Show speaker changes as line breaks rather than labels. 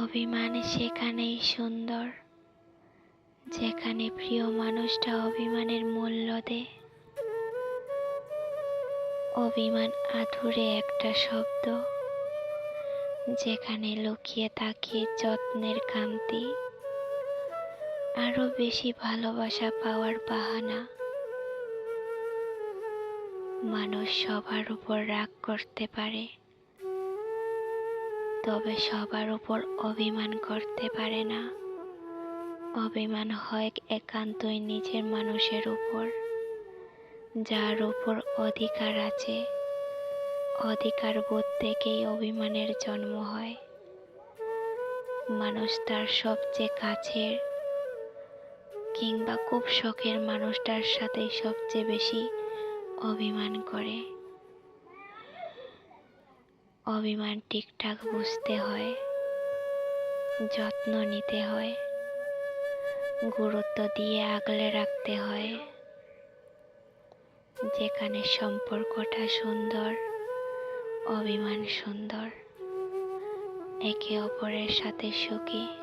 অভিমান সেখানেই সুন্দর, যেখানে প্রিয় মানুষটা অভিমানের মূল্য দেয়। অভিমান আধুরে একটা শব্দ, যেখানে লুকিয়ে থাকে যত্নের কান্তি। আরও বেশি ভালোবাসা পাওয়ার বাহানা। মানুষ সবার উপর রাগ করতে পারে। তবে সবার উপর অভিমান করতে পারে না। অভিমান হয় একান্তই নিজের মানুষের উপর, যার উপর অধিকার আছে। অধিকার বোধ থেকেই অভিমানের জন্ম হয়। মানুষ তার সবচেয়ে কাছের কিংবা খুব শখের মানুষটার সাথে সবচেয়ে বেশি অভিমান করে। অভিমান ঠিকঠাক বুঝতে হয়, যত্ন নিতে হয়, গুরুত্ব দিয়ে আগলে রাখতে হয়। যেখানে সম্পর্কটা সুন্দর, অভিমান সুন্দর, একে অপরের সাথে সুখী।